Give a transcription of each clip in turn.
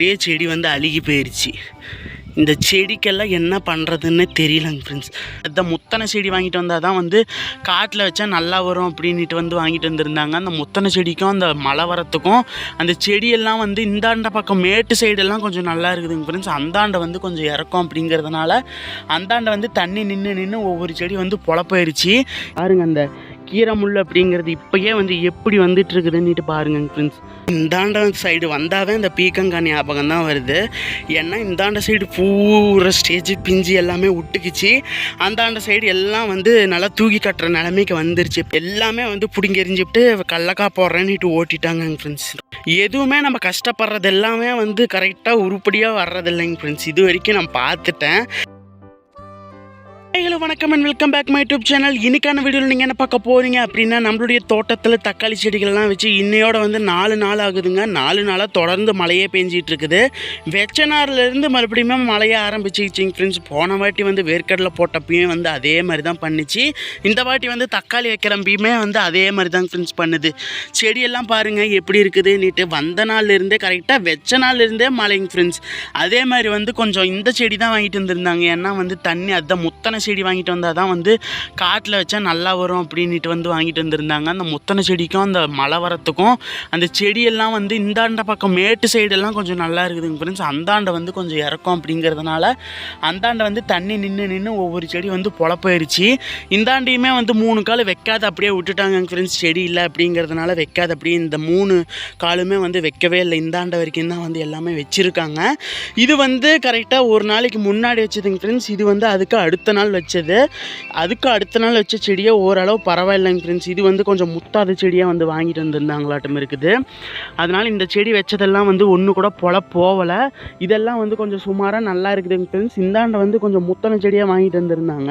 நிறைய செடி வந்து அழுகி போயிடுச்சு இந்த செடிக்கெல்லாம் என்ன பண்ணுறதுன்னு தெரியலங்க ஃப்ரெண்ட்ஸ் இந்த முத்தனை செடி வாங்கிட்டு வந்தால் தான் வந்து காட்டில் வச்சா நல்லா வரும் அப்படின்ட்டு வந்து வாங்கிட்டு வந்திருந்தாங்க. அந்த முத்தனை செடிக்கும் அந்த மழை வரத்துக்கும் அந்த செடியெல்லாம் வந்து இந்தாண்ட பக்கம் மேட்டு சைடெல்லாம் கொஞ்சம் நல்லா இருக்குதுங்க ஃப்ரெண்ட்ஸ் அந்தாண்ட வந்து கொஞ்சம் இறக்கும் அப்படிங்கிறதுனால அந்தாண்ட வந்து தண்ணி நின்று நின்று ஒவ்வொரு செடி வந்து பொழப்பாயிருச்சு. பாருங்க அந்த கீரை முள் அப்படிங்கிறது இப்போயே வந்து எப்படி வந்துட்டு இருக்குதுன்னுட்டு பாருங்க ஃப்ரெண்ட்ஸ் இந்தாண்ட சைடு வந்தாவே இந்த பீக்கங்காய் ஞாபகம் தான் வருது. ஏன்னா இந்தாண்ட சைடு பூரா ஸ்டேஜ் பிஞ்சு எல்லாமே விட்டுக்குச்சு அந்தாண்ட சைடு எல்லாம் வந்து நல்லா தூக்கி கட்டுற நிலைமைக்கு வந்துருச்சு. எல்லாமே வந்து பிடிங்கி எறிஞ்சிட்டு போடுறேன்னுட்டு ஓட்டிட்டாங்க ஃப்ரெண்ட்ஸ் எதுவுமே நம்ம கஷ்டப்படுறது எல்லாமே வந்து கரெக்டாக உருப்படியாக வர்றதில்லைங்க ஃப்ரெண்ட்ஸ் இது வரைக்கும் நான் பார்த்துட்டேன். ஹலோ வணக்கம் and welcome back my YouTube channel இன்னைக்கான வீடியோவில் நீங்கள் என்ன பார்க்க போகிறீங்க அப்படின்னா நம்மளுடைய தோட்டத்தில் தக்காளி செடிகள்லாம் வச்சு இன்னையோட வந்து நாலு நாள் ஆகுதுங்க. நாலு நாளாக தொடர்ந்து மழையே பெஞ்சிட்டு இருக்குது வெச்சனார்லேருந்து மறுபடியும் மழைய ஆரம்பிச்சிச்சிங்க ஃப்ரெண்ட்ஸ் போன வாட்டி வந்து வேர்க்கடலை போட்டப்பையும் வந்து அதே மாதிரி தான் பண்ணுச்சு. இந்த வாட்டி வந்து தக்காளி வைக்கிறப்பயுமே வந்து அதே மாதிரி தான் ஃப்ரெண்ட்ஸ் பண்ணுது. செடியெல்லாம் பாருங்கள் எப்படி இருக்குது நீட்டு. வந்த நாள்லேருந்தே கரெக்டாக வெச்ச நாள்லேருந்தே மழைங்க ஃப்ரெண்ட்ஸ் அதே மாதிரி வந்து கொஞ்சம் இந்த செடி தான் வாங்கிட்டு வந்திருந்தாங்க. ஏன்னா வந்து தண்ணி அதுதான் முத்தனை செடி வாங்கிட்டு வந்தால் தான் வந்து காட்டில் வச்சா நல்லா வரும் அப்படின்ட்டு வந்து வாங்கிட்டு வந்திருந்தாங்க. அந்த முத்தனை செடிக்கும் அந்த மழை வரத்துக்கும் அந்த செடியெல்லாம் வந்து இந்தாண்ட பக்கம் மேட்டு சைடெல்லாம் கொஞ்சம் நல்லா இருக்குதுங்க ஃப்ரெண்ட்ஸ் அந்தாண்டை வந்து கொஞ்சம் இறக்கும் அப்படிங்கிறதுனால அந்தாண்டை வந்து தண்ணி நின்று நின்று ஒவ்வொரு செடி வந்து பொழப்பாயிருச்சு. இந்தாண்டையுமே வந்து மூணு கால் வைக்காத அப்படியே விட்டுட்டாங்க ஃப்ரெண்ட்ஸ் செடி இல்லை அப்படிங்கிறதுனால வைக்காத அப்படியே இந்த மூணு காலுமே வந்து வைக்கவே இல்லை. இந்தாண்ட வரைக்கும் தான் வந்து எல்லாமே வச்சுருக்காங்க. இது வந்து கரெக்டாக ஒரு நாளைக்கு முன்னாடி வச்சதுங்க ஃப்ரெண்ட்ஸ் இது வந்து அதுக்கு அடுத்த நாள் வச்சது. அதுக்கு அடுத்த நாள் வச்ச செடியே ஓரளவு பரவாயில்லைங்க ஃப்ரெண்ட்ஸ் இது வந்து கொஞ்சம் முத்தாத செடியாக வந்து வாங்கிட்டு வந்திருந்தாங்களாட்டம் இருக்குது. அதனால் இந்த செடி வச்சதெல்லாம் வந்து ஒன்று கூட பொல போகலை இதெல்லாம் வந்து கொஞ்சம் சுமாராக நல்லா இருக்குதுங்க ஃப்ரெண்ட்ஸ் இந்தாண்ட வந்து கொஞ்சம் முத்தனை செடியாக வாங்கிட்டு வந்திருந்தாங்க.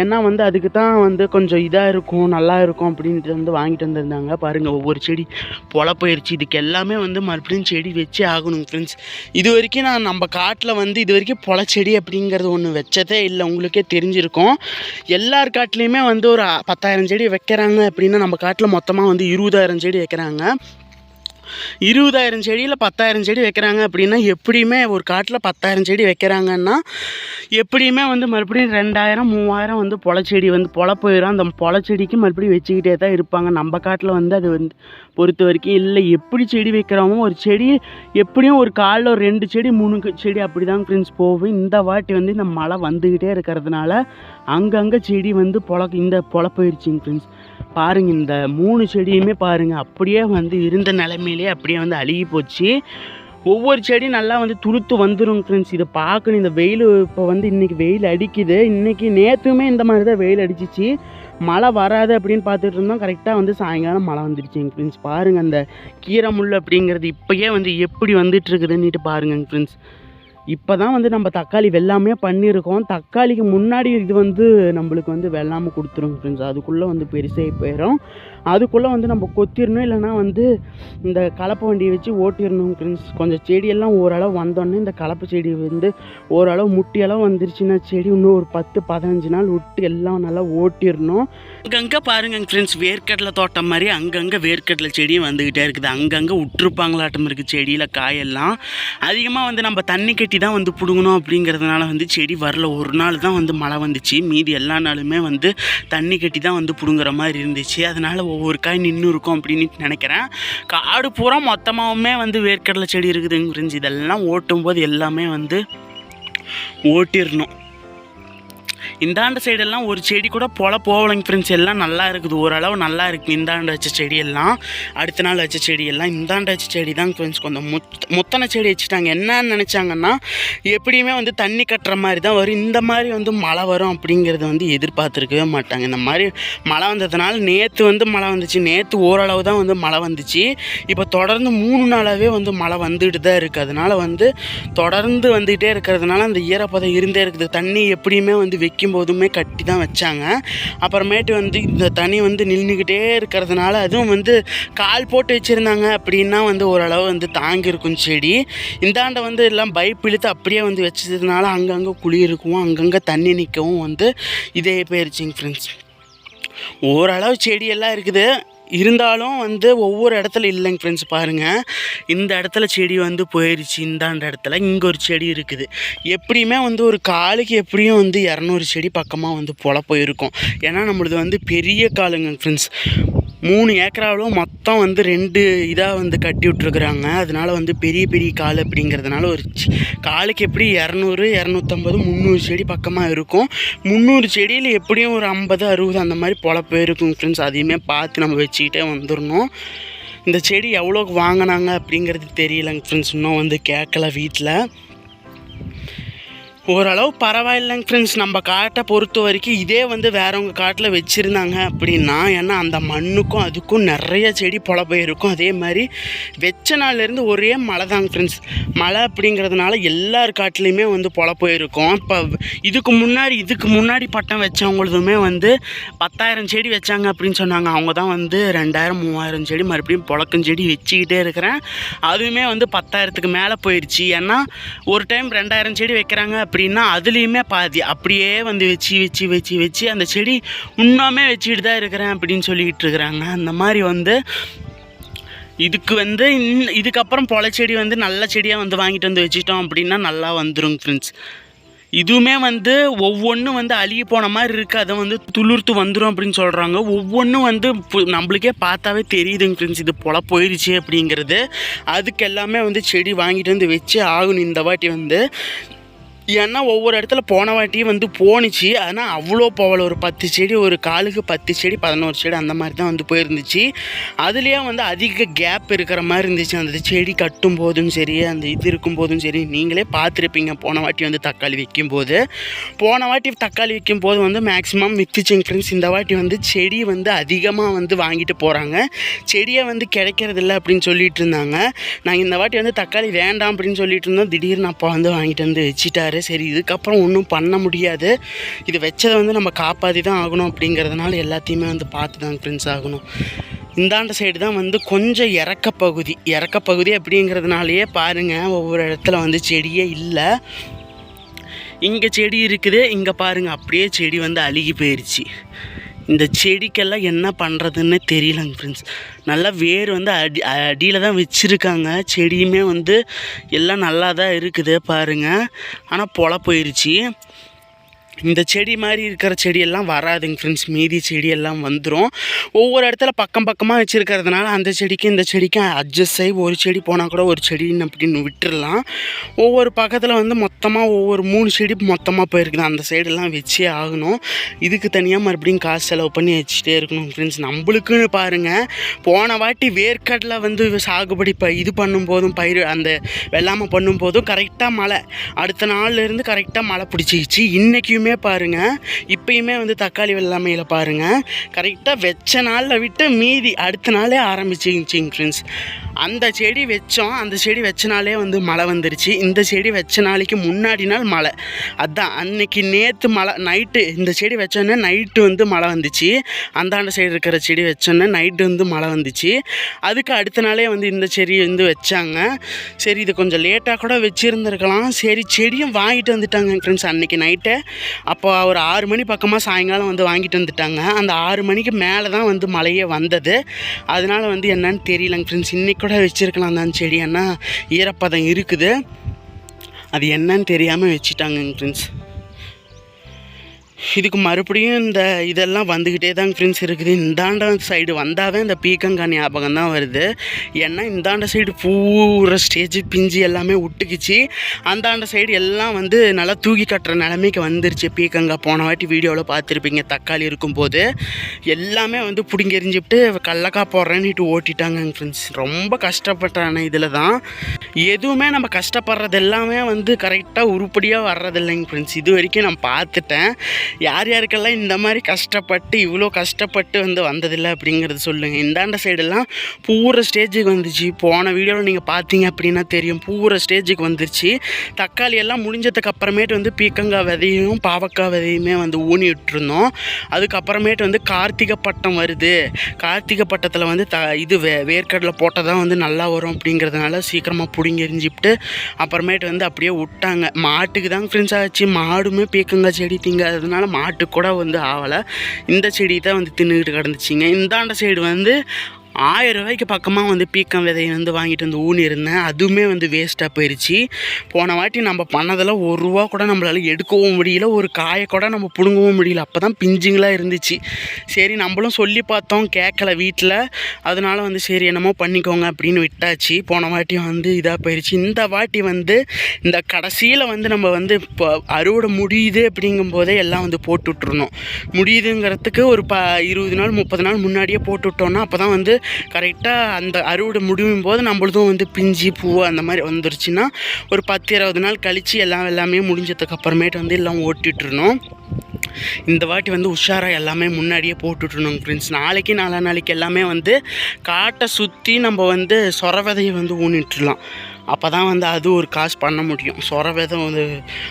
ஏன்னா வந்து அதுக்கு தான் வந்து கொஞ்சம் இதாக இருக்கும் நல்லா இருக்கும் அப்படின்ட்டு வந்து வாங்கிட்டு வந்திருந்தாங்க. பாருங்கள் ஒவ்வொரு செடி பொல போயிடுச்சு இதுக்கு எல்லாமே வந்து மறுபடியும் செடி வச்சே ஆகணும் ஃப்ரெண்ட்ஸ் இது வரைக்கும் நான் நம்ம காட்டில் வந்து இது வரைக்கும் பொல செடி அப்படிங்கிறது ஒன்று வச்சதே இல்லை. உங்களுக்கே தெரியும். தெரிஞ்சிருக்கும் எல்லார் காட்டிலையுமே வந்து ஒரு பத்தாயிரம் செடி வைக்கிறாங்க அப்படின்னா நம்ம காட்டில் மொத்தமாக வந்து இருபதாயிரம் செடி வைக்கிறாங்க. இருபதாயிரம் செடியில் பத்தாயிரம் செடி வைக்கிறாங்க அப்படின்னா எப்படியுமே ஒரு காட்டில் பத்தாயிரம் செடி வைக்கிறாங்கன்னா எப்படியுமே வந்து மறுபடியும் ரெண்டாயிரம் மூவாயிரம் வந்து பொலச்செடி வந்து பொல போயிடும் அந்த பொலச்செடிக்கு மறுபடியும் வச்சுக்கிட்டே தான் இருப்பாங்க. நம்ம காட்டில் வந்து அது வந்து பொறுத்த வரைக்கும் இல்லை. எப்படி செடி வைக்கிறோமோ ஒரு செடி எப்படியும் ஒரு காலில் ஒரு ரெண்டு செடி மூணு க- செடி அப்படி தான் ஃப்ரெண்ட்ஸ் போகும். இந்த வாட்டி வந்து இந்த மழை வந்துக்கிட்டே இருக்கிறதுனால அங்கங்கே செடி வந்து பொல இந்த பொல ஃப்ரெண்ட்ஸ் பாருங்கள் இந்த மூணு செடியுமே பாருங்கள் அப்படியே வந்து இருந்த நிலைமையிலே அப்படியே வந்து அழுகி போச்சு. ஒவ்வொரு செடியும் நல்லா வந்து துளுத்து வந்துடும் ஃப்ரெண்ட்ஸ் இதை பார்க்கணும் இந்த வெயில் இப்போ வந்து இன்றைக்கி வெயில் அடிக்குது. இன்றைக்கி நேற்றுமே இந்த மாதிரி தான் வெயில் அடிச்சிச்சு. மழை வராது அப்படின்னு பார்த்துட்டு இருந்தோம். கரெக்டாக வந்து சாயங்காலம் மழை வந்துடுச்சுங்க ஃப்ரெண்ட்ஸ் பாருங்கள் அந்த கீரை முள் அப்படிங்கிறது இப்போயே வந்து எப்படி வந்துட்டுருக்குதுன்னுட்டு பாருங்க ஃப்ரெண்ட்ஸ் இப்போ தான் வந்து நம்ம தக்காளி வெள்ளாமே பண்ணியிருக்கோம். தக்காளிக்கு முன்னாடி இது வந்து நம்மளுக்கு வந்து வெள்ளாமல் கொடுத்துரும் ஃப்ரெண்ட்ஸ் அதுக்குள்ளே வந்து பெருசாகி போயிடும் அதுக்குள்ளே வந்து நம்ம கொத்திடணும் இல்லைன்னா வந்து இந்த கலப்பை வண்டியை வச்சு ஓட்டிடணும் ஃப்ரெண்ட்ஸ் கொஞ்சம் செடியெல்லாம் ஓரளவு வந்தோடனே இந்த கலப்பை செடி வந்து ஓரளவு முட்டியெல்லாம் வந்துருச்சுன்னா செடி இன்னும் ஒரு பத்து பதினஞ்சு நாள் விட்டு எல்லாம் நல்லா ஓட்டிடணும் அங்கங்கே பாருங்க ஃப்ரெண்ட்ஸ் வேர்க்கடலை தோட்டம் மாதிரி அங்கங்கே வேர்க்கடலை செடியும் வந்துக்கிட்டே இருக்குது. அங்கங்கே விட்டுருப்பாங்களாட்டம் இருக்குது செடியில் காயெல்லாம். அதிகமாக வந்து நம்ம தண்ணி கட்டி தான் வந்து பிடுங்கணும் அப்படிங்கிறதுனால வந்து செடி வரல. ஒரு நாள் தான் வந்து மழை வந்துச்சு. மீதி எல்லா நாளுமே வந்து தண்ணி கட்டி தான் வந்து பிடுங்குற மாதிரி இருந்துச்சு. அதனால் ஒவ்வொரு காய் நின்று இருக்கும் அப்படின்னு நினைக்கிறேன். காடு பூரா மொத்தமாகவுமே வந்து வேர்க்கடலை செடி இருக்குதுங்க புரிஞ்சு இதெல்லாம் ஓட்டும் போது எல்லாமே வந்து ஓட்டிடணும் இந்தாண்ட சைடெல்லாம் ஒரு செடி கூட போல போகலைங்க ஃப்ரெண்ட்ஸ் எல்லாம் நல்லா இருக்குது. ஓரளவு நல்லா இருக்குது இந்தாண்ட வச்ச செடியெல்லாம். அடுத்த நாள் வச்ச செடியெல்லாம் இந்தாண்ட வச்ச செடி தான் ஃப்ரெண்ட்ஸ் கொஞ்சம் முத் முத்தனை செடி வச்சுட்டாங்க. என்னன்னு நினச்சாங்கன்னா எப்படியுமே வந்து தண்ணி கட்டுற மாதிரி தான் வரும். இந்த மாதிரி வந்து மழை வரும் அப்படிங்கிறத வந்து எதிர்பார்த்துருக்கவே மாட்டாங்க. இந்த மாதிரி மழை வந்ததுனால நேற்று வந்து மழை வந்துச்சு. நேற்று ஓரளவு தான் வந்து மழை வந்துச்சு. இப்போ தொடர்ந்து மூணு நாளாகவே வந்து மழை வந்துட்டு தான் இருக்குது அதனால வந்து தொடர்ந்து வந்துகிட்டே இருக்கிறதுனால அந்த ஈரப்பதம் இருந்தே இருக்குது. தண்ணி எப்படியுமே வந்து வைக்கும் போதுமே கட்டி தான் வச்சாங்க. அப்புறமேட்டு வந்து இந்த தண்ணி வந்து நின்றுக்கிட்டே இருக்கிறதுனால அதுவும் வந்து கால் போட்டு வச்சுருந்தாங்க அப்படின்னா வந்து ஓரளவு வந்து தாங்கியிருக்கும் செடி. இந்தாண்ட வந்து எல்லாம் பைப் இழுத்து அப்படியே வந்து வச்சதுனால அங்கங்கே குழி இருக்கும் அங்கங்கே தண்ணி நிற்கவும் வந்து இதே போயிருச்சுங்க ஃப்ரெண்ட்ஸ் ஓரளவு செடியெல்லாம் இருக்குது. இருந்தாலும் வந்து ஒவ்வொரு இடத்துல இல்லைங்க ஃப்ரெண்ட்ஸ் பாருங்கள் இந்த இடத்துல செடி வந்து போயிடுச்சு இந்தாண்ட இடத்துல. இங்கே ஒரு செடி இருக்குது. எப்படியுமே வந்து ஒரு காலுக்கு எப்படியும் வந்து இரநூறு செடி பக்கமாக வந்து பொல போயிருக்கும். ஏன்னா நம்மளது வந்து பெரிய காலுங்க ஃப்ரெண்ட்ஸ் மூணு ஏக்கராவிலும் மொத்தம் வந்து ரெண்டு இதாக வந்து கட்டி விட்ருக்குறாங்க அதனால வந்து பெரிய பெரிய கால் அப்படிங்கிறதுனால ஒரு காலுக்கு எப்படி இரநூறு இரநூத்தம்பது முந்நூறு செடி பக்கமாக இருக்கும். முந்நூறு செடியில் எப்படியும் ஒரு ஐம்பது அறுபது அந்த மாதிரி பொழப்பு இருக்கும் ஃப்ரெண்ட்ஸ் அதையுமே பார்த்து நம்ம வச்சுக்கிட்டே வந்துடணும் இந்த செடி எவ்வளோக்கு வாங்கினாங்க அப்படிங்கிறது தெரியலங்க ஃப்ரெண்ட்ஸ் இன்னும் வந்து கேட்கல வீட்டில் ஓரளவு பரவாயில்லைங்க ஃப்ரெண்ட்ஸ் நம்ம காட்டை பொறுத்த வரைக்கும் இதே வந்து வேறவங்க காட்டில் வச்சுருந்தாங்க அப்படின்னா ஏன்னா அந்த மண்ணுக்கும் அதுக்கும் நிறைய செடி பொழப்பு இருக்கும் அதே மாதிரி வெச்ச நாள்லேருந்து ஒரே மழை தாங்க ஃப்ரெண்ட்ஸ் மழை அப்படிங்கிறதுனால எல்லார் காட்டிலையுமே வந்து பொழப்பு இருக்கும் இப்போ இதுக்கு முன்னாடி இதுக்கு முன்னாடி பட்டம் வச்சவங்களுதுமே வந்து பத்தாயிரம் செடி வச்சாங்க அப்படின்னு சொன்னாங்க. அவங்க தான் வந்து ரெண்டாயிரம் மூவாயிரம் செடி மறுபடியும் புழக்கம் செடி வச்சுக்கிட்டே இருக்கிறேன். அதுவுமே வந்து பத்தாயிரத்துக்கு மேலே போயிடுச்சு ஏன்னா ஒரு டைம் ரெண்டாயிரம் செடி வைக்கிறாங்க அப்படின்னா அதுலேயுமே பாதி அப்படியே வந்து வச்சு வச்சு வச்சு வச்சு அந்த செடி இன்னுமே வச்சுக்கிட்டு தான் இருக்கிறேன் அப்படின்னு சொல்லிக்கிட்டு இருக்கிறாங்க. அந்த மாதிரி வந்து இதுக்கு வந்து இன் இதுக்கப்புறம் பொலை வந்து நல்ல செடியாக வந்து வாங்கிட்டு வந்து வச்சுட்டோம் அப்படின்னா நல்லா வந்துடும் ஃப்ரெண்ட்ஸ் இதுவுமே வந்து ஒவ்வொன்றும் வந்து அழுகி போன மாதிரி இருக்குது அதை வந்து துளிர்த்து வந்துடும் அப்படின்னு சொல்கிறாங்க ஒவ்வொன்றும் வந்து பு- நம்மளுக்கே பார்த்தாவே தெரியுதுங்க ஃப்ரெண்ட்ஸ் இது பொல போயிடுச்சு அப்படிங்கிறது. அதுக்கு எல்லாமே வந்து செடி வாங்கிட்டு வந்து வச்சு ஆகணும் இந்த வாட்டி வந்து ஏன்னா ஒவ்வொரு இடத்துல போன வாட்டியும் வந்து போணுச்சு. ஆனால் அவ்வளோ போகல ஒரு பத்து செடி ஒரு காலுக்கு பத்து செடி பதினோரு செடி அந்த மாதிரி தான் வந்து போயிருந்துச்சு. அதுலேயே வந்து அதிக கேப் இருக்கிற மாதிரி இருந்துச்சு. அந்த செடி கட்டும் போதும் சரி அந்த இது இருக்கும் போதும் சரி நீங்களே பார்த்துருப்பீங்க. போன வாட்டி வந்து தக்காளி விற்கும் போது போன வாட்டி தக்காளி விற்கும் போது வந்து மேக்ஸிமம் வித்துச்சுங்க ஃப்ரெண்ட்ஸ் இந்த வாட்டி வந்து செடி வந்து அதிகமாக வந்து வாங்கிட்டு போகிறாங்க செடியை வந்து கிடைக்கிறதில்ல அப்படின்னு சொல்லிட்டு இருந்தாங்க. நாங்கள் இந்த வாட்டி வந்து தக்காளி வேண்டாம் அப்படின்னு சொல்லிட்டு இருந்தோம் திடீர்னு அப்போ வந்து வாங்கிட்டு வந்து வச்சிட்டாரு. சரி இதுக்கப்புறம் ஒன்றும் பண்ண முடியாது. இது வச்சதை வந்து நம்ம காப்பாற்றி தான் ஆகணும் அப்படிங்கிறதுனால எல்லாத்தையுமே வந்து பார்த்து தான் ஃப்ரெண்ட்ஸ் ஆகணும். இந்தாண்ட சைடு தான் வந்து கொஞ்சம் இறக்க பகுதி இறக்க பகுதி அப்படிங்கிறதுனாலயே பாருங்கள் ஒவ்வொரு இடத்துல வந்து செடியே இல்லை. இங்கே செடி இருக்குது இங்கே பாருங்கள் அப்படியே செடி வந்து அழுகி போயிடுச்சு இந்த செடிக்கெல்லாம் என்ன பண்ணுறதுன்னு தெரியலங்க ஃப்ரெண்ட்ஸ் நல்லா வேர் வந்து அடி அடியில் தான் வச்சுருக்காங்க. செடியுமே வந்து எல்லாம் நல்லா தான் இருக்குது பாருங்கள் ஆனால் பொல போயிடுச்சு இந்த செடி மாதிரி இருக்கிற செடியெல்லாம் வராதுங்க ஃப்ரெண்ட்ஸ் மீதி செடியெல்லாம் வந்துடும் ஒவ்வொரு இடத்துல பக்கம் பக்கமாக வச்சுருக்கிறதுனால அந்த செடிக்கும் இந்த செடிக்கும் அட்ஜஸ்ட் ஆகி ஒரு செடி போனால் கூட ஒரு செடின்னு அப்படின்னு விட்டுடலாம் ஒவ்வொரு பக்கத்தில் வந்து மொத்தமாக ஒவ்வொரு மூணு செடி மொத்தமாக போயிருக்குது. அந்த சைடெல்லாம் வச்சே ஆகணும். இதுக்கு தனியாக மறுபடியும் காசு செலவு பண்ணி வச்சுட்டே இருக்கணும் ஃப்ரெண்ட்ஸ் நம்மளுக்குன்னு பாருங்கள் போன வாட்டி வேர்க்கடலை வந்து சாகுபடி ப இது பண்ணும்போதும் பயிர் அந்த வெள்ளாமை பண்ணும்போதும் கரெக்டாக மழை. அடுத்த நாள்லேருந்து கரெக்டாக மழை பிடிச்சிக்கிச்சு இன்றைக்குமே பாருங்கள் இப்பயுமே வந்து தக்காளி வெள்ளாமையில் பாருங்கள் கரெக்டாக வச்ச நாளில் விட்டு மீதி அடுத்த நாளே ஆரம்பிச்சிச்சிங்க ஃப்ரெண்ட்ஸ் அந்த செடி வச்சோம். அந்த செடி வச்சனாலே வந்து மழை வந்துருச்சு. இந்த செடி வச்ச நாளைக்கு முன்னாடி நாள் மழை. அதுதான் அன்னைக்கு நேற்று மழை நைட்டு இந்த செடி வச்சோன்னே நைட்டு வந்து மழை வந்துச்சு. அந்தாண்ட சைடு இருக்கிற செடி வச்சோன்னே நைட்டு வந்து மழை வந்துச்சு. அதுக்கு அடுத்த நாளே வந்து இந்த செடி வந்து வச்சாங்க. சரி இது கொஞ்சம் லேட்டாக கூட வச்சுருந்துருக்கலாம். சரி செடியும் வாங்கிட்டு வந்துட்டாங்க ஃப்ரெண்ட்ஸ் அன்றைக்கி நைட்டு அப்போ ஒரு ஆறு மணி பக்கமாக சாயங்காலம் வந்து வாங்கிட்டு வந்துட்டாங்க. அந்த ஆறு மணிக்கு மேலே தான் வந்து மழையே வந்தது. அதனால வந்து என்னன்னு தெரியலங்க ஃப்ரெண்ட்ஸ் இன்றைக்கி கூட வச்சுருக்கலாம் தான் செடி ஏன்னா ஈரப்பதம் இருக்குது. அது என்னன்னு தெரியாமல் வச்சுட்டாங்க ஃப்ரெண்ட்ஸ் இதுக்கு மறுபடியும் இந்த இதெல்லாம் வந்துக்கிட்டே தாங்க ஃப்ரெண்ட்ஸ் இருக்குது. இந்தாண்ட சைடு வந்தாவே இந்த பீக்கங்கா ஞாபகம் தான் வருது. ஏன்னா இந்தாண்ட சைடு பூரா ஸ்டேஜ் பிஞ்சு எல்லாமே விட்டுக்குச்சு அந்தாண்ட சைடு எல்லாம் வந்து நல்லா தூக்கி கட்டுற நிலைமைக்கு வந்துருச்சு. பீக்கங்கா போன வாட்டி வீடியோவில் பார்த்துருப்பீங்க தக்காளி இருக்கும்போது. எல்லாமே வந்து பிடுங்கி எறிஞ்சுவிட்டு கடலக்காய் போடுறேன்னுட்டு ஓட்டிட்டாங்க ஃப்ரெண்ட்ஸ் ரொம்ப கஷ்டப்பட்டான இதில் தான். எதுவுமே நம்ம கஷ்டப்படுறது எல்லாமே வந்து கரெக்டாக உருப்படியாக வர்றதில்லைங்க ஃப்ரெண்ட்ஸ் இது வரைக்கும் நான் பார்த்துட்டேன். யார் யாருக்கெல்லாம் இந்த மாதிரி கஷ்டப்பட்டு இவ்வளோ கஷ்டப்பட்டு வந்து வந்ததில்லை அப்படிங்கிறது சொல்லுங்கள் இந்தாண்ட சைடெல்லாம் பூரா ஸ்டேஜுக்கு வந்துச்சு. போன வீடியோவில் நீங்கள் பார்த்தீங்க அப்படின்னா தெரியும். பூரா ஸ்டேஜுக்கு வந்துருச்சு. தக்காளி எல்லாம் முடிஞ்சதுக்கு அப்புறமேட்டு வந்து பீக்கங்காய் விதையும் பாவக்காய் விதையுமே வந்து ஊனி விட்டுருந்தோம். அதுக்கப்புறமேட்டு வந்து கார்த்திகை பட்டம் வருது. கார்த்திகை பட்டத்தில் வந்து த இது வே வேர்க்கடலை போட்டால் தான் வந்து நல்லா வரும் அப்படிங்கிறதுனால சீக்கிரமாக பிடுங்கி அப்புறமேட்டு வந்து அப்படியே விட்டாங்க. மாட்டுக்கு தான் ஃப்ரெண்ட்ஸ் ஆச்சு. மாடுமே பீக்கங்காய் செடி திங்காததுனால அதனால் மாட்டு கூட வந்து ஆகலை இந்த செடி தான் வந்து தின்னுக்கிட்டு கிடந்துச்சிங்க. இந்தாண்ட சைடு வந்து ஆயிரம் ரூபாய்க்கு பக்கமாக வந்து பீக்கம் விதையை வந்து வாங்கிட்டு வந்து ஊனி இருந்தேன். அதுவுமே வந்து வேஸ்ட்டாக போயிடுச்சு போன வாட்டி நம்ம பண்ணதில் ஒரு ரூபா கூட நம்மளால் எடுக்கவும் முடியல. ஒரு காயை கூட நம்ம பிடுங்கவும் முடியல. அப்போ தான் பிஞ்சுங்களாக இருந்துச்சு. சரி நம்மளும் சொல்லி பார்த்தோம். கேட்கல வீட்டில் அதனால வந்து சரி என்னமோ பண்ணிக்கோங்க அப்படின்னு விட்டாச்சு. போன வாட்டி வந்து இதாக போயிடுச்சு இந்த வாட்டி வந்து இந்த கடைசியில் வந்து நம்ம வந்து இப்போ அறுவடை முடியுது அப்படிங்கும்போதே எல்லாம் வந்து போட்டு விட்டுறணும் முடியுதுங்கிறதுக்கு ஒரு ப இருபது நாள் முப்பது நாள் முன்னாடியே போட்டு விட்டோன்னா அப்போ தான் வந்து கரெக்டாக அந்த அறுவடை முடியும் போது நம்மளதும் வந்து பிஞ்சு பூ அந்த மாதிரி வந்துருச்சுன்னா ஒரு பத்து இருபது நாள் கழித்து எல்லாம் எல்லாமே முடிஞ்சதுக்கு அப்புறமேட்டு வந்து எல்லாம் ஓட்டிட்டுருணும் இந்த வாட்டி வந்து உஷாராக எல்லாமே முன்னாடியே போட்டுட்ருணும் ஃப்ரெண்ட்ஸ் நாளைக்கு நாலா நாளைக்கு எல்லாமே வந்து காட்டை சுற்றி நம்ம வந்து சொர விதையை வந்து ஊனிட்டுலாம் அப்போ தான் வந்து அது ஒரு காசு பண்ண முடியும். சொர விதை வந்து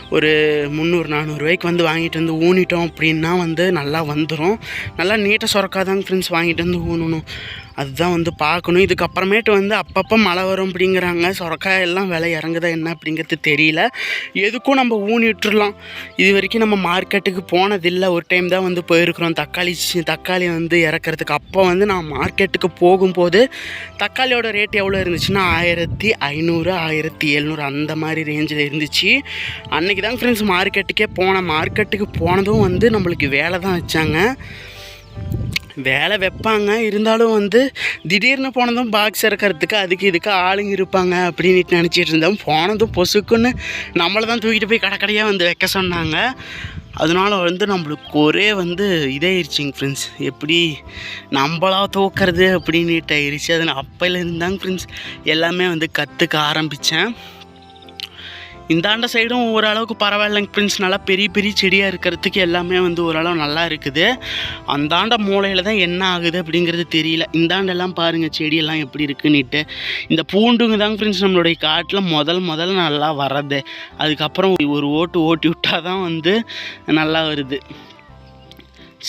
ஒரு முந்நூறு நானூறுரூவாய்க்கு வந்து வாங்கிட்டு வந்து ஊனிட்டோம் அப்படின்னா வந்து நல்லா வந்துடும் நல்லா நீட்டாக சொரக்காதாங்க ஃப்ரெண்ட்ஸ் வாங்கிட்டு வந்து ஊனணும். அதுதான் வந்து பார்க்கணும். இதுக்கப்புறமேட்டு வந்து அப்பப்போ மழை வரும் அப்படிங்கிறாங்க. சொரக்காய் எல்லாம் விலை இறங்குதா என்ன அப்படிங்கிறது தெரியல. எதுக்கும் நம்ம ஊனி விட்டுறலாம். இது வரைக்கும் நம்ம மார்க்கெட்டுக்கு போனதில்லை. ஒரு டைம் தான் வந்து போயிருக்கிறோம். தக்காளி தக்காளி வந்து இறக்குறதுக்கு. அப்போ வந்து நான் மார்க்கெட்டுக்கு போகும்போது தக்காளியோட ரேட் எவ்வளோ இருந்துச்சுன்னா ஆயிரத்தி ஐநூறு ஆயிரத்தி எழுநூறு அந்த மாதிரி ரேஞ்சில் இருந்துச்சு. அன்றைக்கி தான் ஃப்ரெண்ட்ஸ் மார்க்கெட்டுக்கே போனேன். மார்க்கெட்டுக்கு போனதும் வந்து நம்மளுக்கு வேலை தான் வச்சாங்க. வேலை வைப்பாங்க. இருந்தாலும் வந்து திடீர்னு போனதும் பாக்ஸ் இறக்கிறதுக்கு அதுக்கு இதுக்கு ஆளுங்க இருப்பாங்க அப்படின்னு நினச்சிட்டு இருந்தோம். போனதும் பொசுக்குன்னு நம்மளை தான் தூக்கிட்டு போய் கடைக்கடையாக வந்து வைக்க சொன்னாங்க. அதனால வந்து நம்மளுக்கு ஒரே வந்து இதாயிருச்சுங்க ஃப்ரெண்ட்ஸ் எப்படி நம்மளா தூக்கிறது அப்படின்னுட்டு ஆயிடுச்சு அது நான் அப்போலேருந்து தாங்க ஃப்ரெண்ட்ஸ் எல்லாமே வந்து கற்றுக்க ஆரம்பித்தேன் இந்தாண்ட சைடும் ஓரளவுக்கு பரவாயில்லைங்க ஃப்ரெண்ட்ஸ் நல்லா பெரிய பெரிய செடியாக இருக்கிறதுக்கு எல்லாமே வந்து ஓரளவு நல்லா இருக்குது. அந்தாண்ட மூலையில் தான் என்ன ஆகுது அப்படிங்கிறது தெரியல. இந்தாண்டெல்லாம் பாருங்கள் செடியெல்லாம் எப்படி இருக்குன்னுட்டு. இந்த பூண்டுங்க தாங்க ஃப்ரெண்ட்ஸ் நம்மளுடைய காட்டில் முதல் முதல்ல நல்லா வர்றது. அதுக்கப்புறம் ஒரு ஓட்டு ஓட்டி விட்டால் தான் வந்து நல்லா வருது.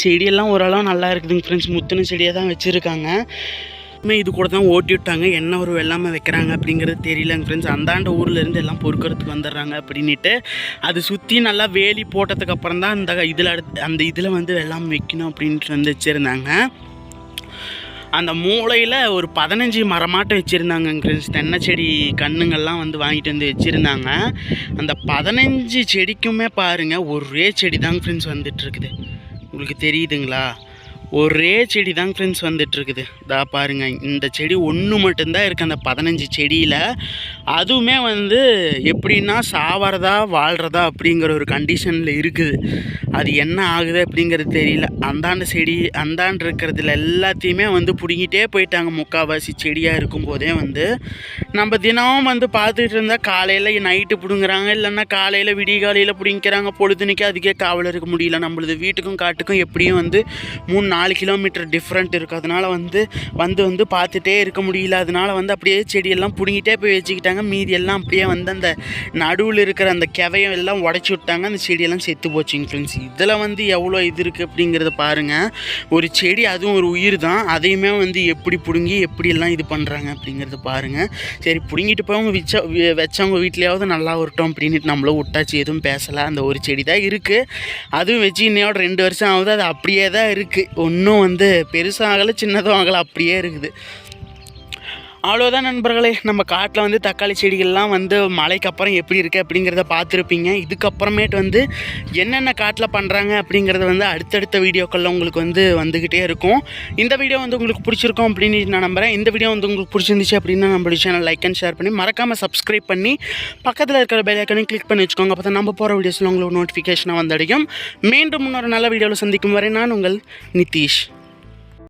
செடியெல்லாம் ஓரளவு நல்லா இருக்குதுங்க ஃப்ரெண்ட்ஸ் முத்தின செடியாக தான் வச்சுருக்காங்க. இது கூட தான் ஓட்டி விட்டாங்க. என்ன ஒரு வெள்ளாமல் வைக்கிறாங்க அப்படிங்கிறது தெரியலங்க ஃப்ரெண்ட்ஸ் அந்தாண்ட ஊர்லேருந்து எல்லாம் பொறுக்கிறதுக்கு வந்துடுறாங்க அப்படின்ட்டு அது சுற்றி நல்லா வேலி போட்டதுக்கு அப்புறம் தான் அந்த இதில் அடுத்து அந்த இதில் வந்து வெள்ளாமை வைக்கணும் அப்படின்ட்டு வந்து வச்சுருந்தாங்க. அந்த மூளையில் ஒரு பதினஞ்சு மரமாட்டம் வச்சுருந்தாங்க ஃப்ரெண்ட்ஸ் தென்னை செடி கண்ணுங்கள்லாம் வந்து வாங்கிட்டு வந்து வச்சுருந்தாங்க. அந்த பதினஞ்சு செடிக்குமே பாருங்கள் ஒரே செடி தாங்க ஃப்ரெண்ட்ஸ் வந்துட்டுருக்குது. உங்களுக்கு தெரியுதுங்களா? ஒரே செடி தான் ஃப்ரெண்ட்ஸ் வந்துட்டுருக்குது. இதா பாருங்க இந்த செடி ஒன்று மட்டும்தான் இருக்குது அந்த பதினஞ்சு செடியில். அதுவுமே வந்து எப்படின்னா சாவறதா வாழ்கிறதா அப்படிங்கிற ஒரு கண்டிஷனில் இருக்குது. அது என்ன ஆகுது அப்படிங்கிறது தெரியல. அந்தாண்ட செடி அந்தாண்டு இருக்கிறதுல எல்லாத்தையுமே வந்து பிடுங்கிட்டே போயிட்டாங்க. முக்கால்வாசி செடியாக இருக்கும்போதே வந்து நம்ம தினமும் வந்து பார்த்துட்டு இருந்தால் காலையில் நைட்டு பிடுங்குறாங்க இல்லைன்னா காலையில் விடிய காலையில் பிடிங்கிறாங்க பொழுதுனைக்கு அதுக்கே காவல் இருக்க முடியல. நம்மளது வீட்டுக்கும் காட்டுக்கும் எப்படியும் வந்து மூணு நாலு கிலோமீட்டர் டிஃப்ரெண்ட் இருக்கும் அதனால் வந்து வந்து வந்து பார்த்துட்டே இருக்க முடியல. அதனால் வந்து அப்படியே செடியெல்லாம் பிடுங்கிட்டே போய் வச்சுக்கிட்டாங்க. மீதி எல்லாம் அப்படியே வந்து அந்த நடுவில் இருக்கிற அந்த கிவையம் எல்லாம் உடச்சி விட்டாங்க. அந்த செடியெல்லாம் செத்து போச்சுங்க ஃப்ரெண்ட்ஸ் இதில் வந்து எவ்வளோ இது இருக்குது அப்படிங்கிறத பாருங்கள் ஒரு செடி அதுவும் ஒரு உயிர் தான். அதையுமே வந்து எப்படி பிடுங்கி எப்படியெல்லாம் இது பண்ணுறாங்க அப்படிங்கிறத பாருங்கள் சரி பிடுங்கிட்டு போய் அவங்க வச்ச வச்சவங்க வீட்லேயாவது நல்லா வரட்டும் அப்படின்ட்டு நம்மளும் விட்டாச்சு. எதுவும் பேசலை. அந்த ஒரு செடி தான் இருக்குது அதுவும் வச்சு இன்னையோட ரெண்டு வருஷம் ஆகுது. அது அப்படியே தான் இருக்குது ஒன்றும் வந்து பெருசும் ஆகலை சின்னதும் ஆகலை அப்படியே இருக்குது. அவ்வளோதான் நண்பர்களே. நம்ம காட்டில் வந்து தக்காளி செடிகள்லாம் வந்து மழைக்கு அப்புறம் எப்படி இருக்குது அப்படிங்கிறத பார்த்துருப்பீங்க. இதுக்கப்புறமேட்டு வந்து என்னென்ன காட்டில் பண்ணுறாங்க அப்படிங்கிறத வந்து அடுத்தடுத்த வீடியோக்களில் உங்களுக்கு வந்து வந்துக்கிட்டே இருக்கும். இந்த வீடியோ வந்து உங்களுக்கு பிடிச்சிருக்கும் அப்படின்னு நான் நம்புகிறேன் இந்த வீடியோ வந்து உங்களுக்கு பிடிச்சிருந்துச்சு அப்படின்னா நம்மளுடைய சேனல் லைக் அண்ட் ஷேர் பண்ணி மறக்காமல் சப்ஸ்கிரைப் பண்ணி பக்கத்தில் இருக்கிற பெல் ஐக்கனையும் கிளிக் பண்ணி வச்சுக்கோங்க. அப்போ தான் நம்ம போகிற வீடியோஸில் உங்களுக்கு நோட்டிஃபிகேஷனாக வந்தடையும் மீண்டும் இன்னொரு நல்ல வீடியோவில் சந்திக்கும் வரை நான் உங்கள் நிதிஷ்.